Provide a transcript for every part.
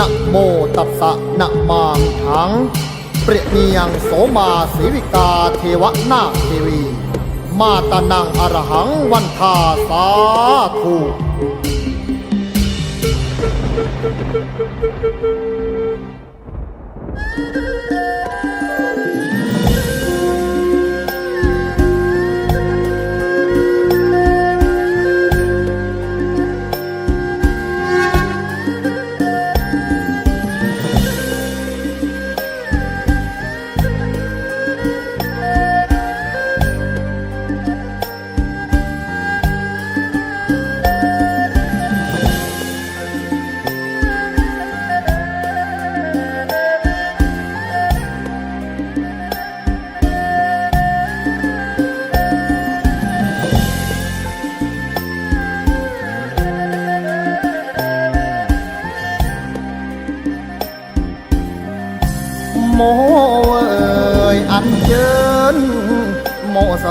นะโมตัสสะนะมามิถัง เปรียเนียงโสมาสีวิกาเทวนาเทวี มาตานังอรหังวันทาสาธุ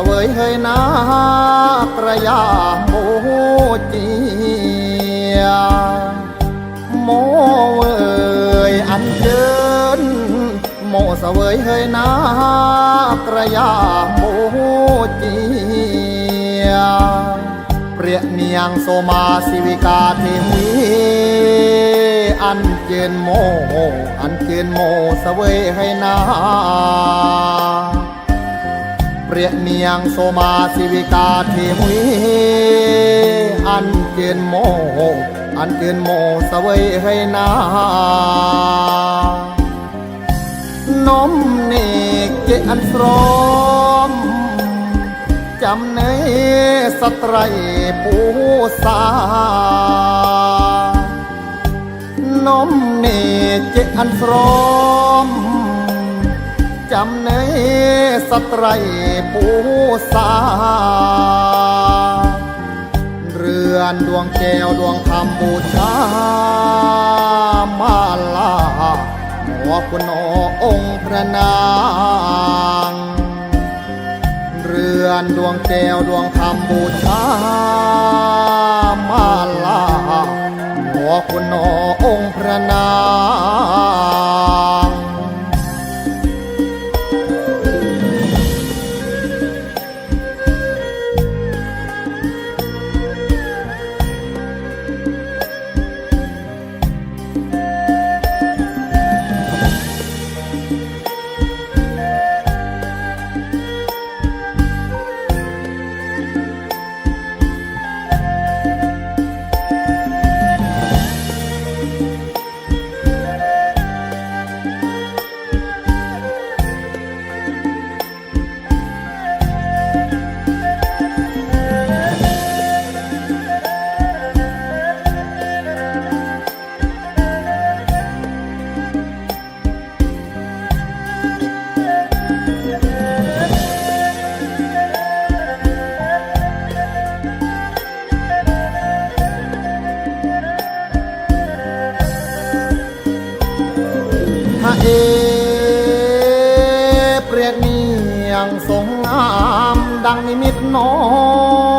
วยเฮยนาตระยาโมจีโมเอยอันเจิญโมเสวยเฮยนาตระยาโมจีเปรียเนียงโซมาสิวิกาเทวีอันเจนโมอันเจนโมเสวยให้นา เปรียเนียงโซมาสิวิกาเทวีอันเจนโม อันเจนโมเสวยให้นานมเนกเจอันสรอมจำในสตรายปูสานมเนเจอันสรอมำในสตรายปูสา เรือนดวงแก้วดวงธรรมบูชา มาลาหมอคุณหนอองค์พระนาง เรือนดวงแก้วดวงธรรมบูชา มาลาหัวคุณหนอองค์พระนาง พระเอเปรียบเนียงทรงงามดังนิมิตน้อง อง ง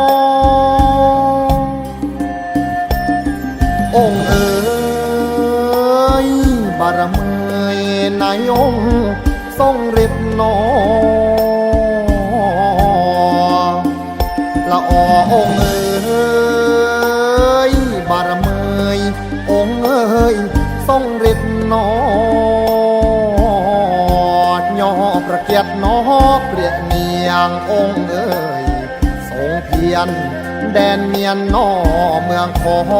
แดนเมียนนอเมืองคอม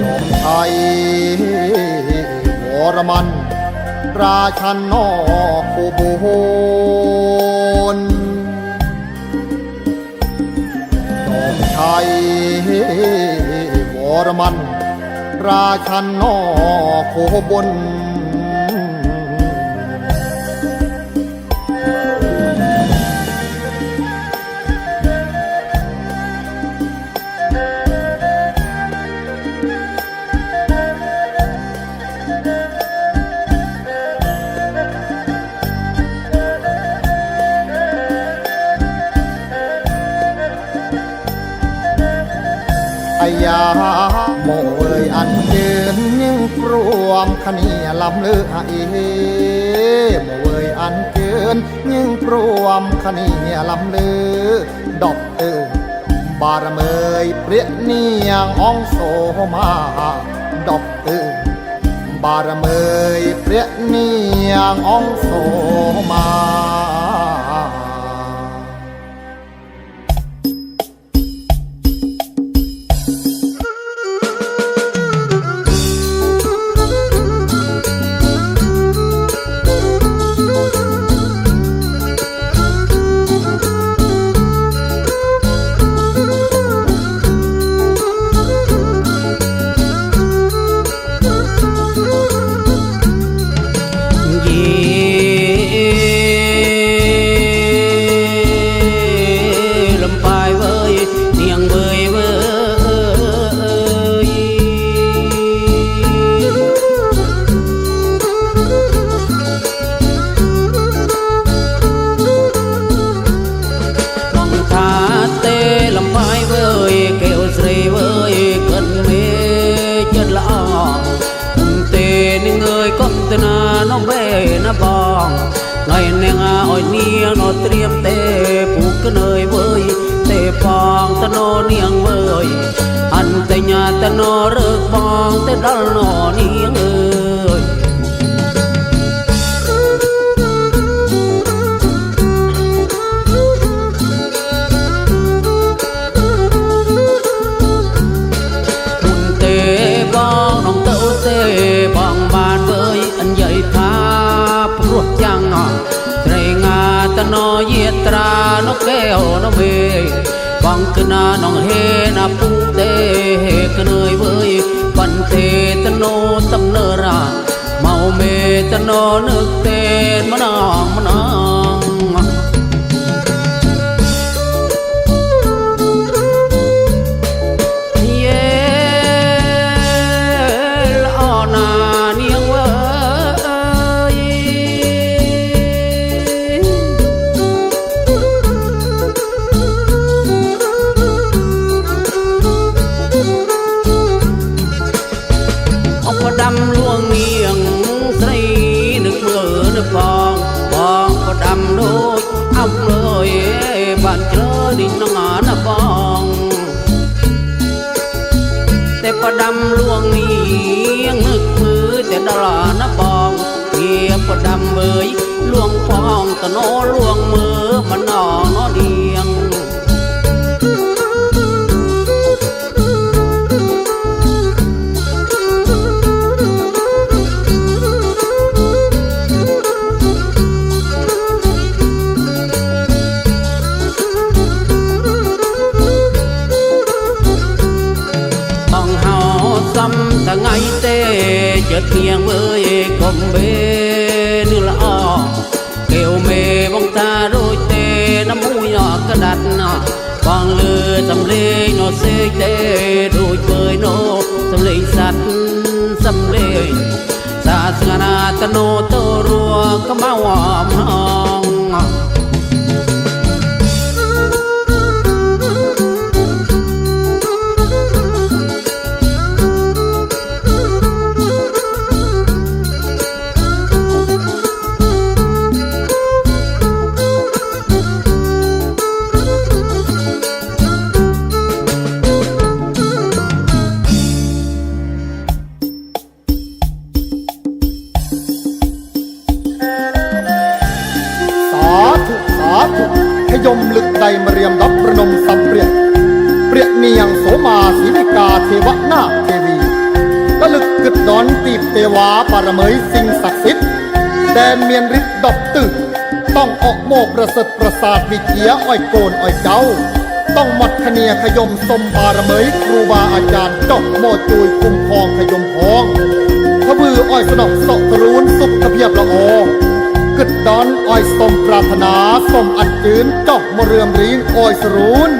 ยอมไทยวรมัน ราชันนอคูบูนยอมไทยวรมัน ราชันนอโคบุญ ยาโมเอ่ยอันเดินยิ่งกรวมขณีลำเลือเอโมเอยอันเกินยิ่งกรวมขณีลำเลือดอกเอ่ยบารเมยเปรียเนียงอองโซมาดอกเอ่ยบารเมยเปรียเนียงอองโสมา งอ้อยเนียงนอเตรียมเตผูกกันเลยเว้ยเตปองตะโนเนียงเว้ยอันตะญาตะโนเริกปองเตดลนอเนียงเត្រានកកែវនមេបងគណានងហេណាពុទេកនើយវើយបន្ទេតនោសំនរាមកមេតនោនឹកទេមណងមណង อดินน้องหานบอง แต่ประดำลวงนี้ยังนึกมือแต่ดารานะบองเพียประดำเบยลวงฟองตะโนลวงมือมันนอน tê chợt nghiêng với cùng bê như là o kêu mê bông ta đôi tê nó mũi nhỏ cái đặt nọ bằng lừa tầm lê nó xê tê đôi bơi nó tầm lê sắt xăm lê sa sngana ta nô tô rùa có máu hòm hong าขยมลึกใดมาเรียมรับประนมสำเปรียเปรียเนียงโสมาศีนิกาเทวนาเทวีละลึกกึดดอนตีบเทวาปารเมยสิ่งศักดิ์สิทธิ์แดนเมียนฤทธิ์ดอกตื่นต้องออกโมกประเสริฐประสาทวิเกียอ้อยโกนอ้อยเจ้า ต้องหมัดขเนียขยมสมบารเมยครูบาอาจารย์ดอกโมจุยคุ้มครองขยมพองพระบืออ้อยสนอกสกรูนสุขทะเบียบละออ គិតដនឲ្យសូមប្រាថ្នាសូមអត់ជឿនចោះមករឿងរៀងអោយស្រួន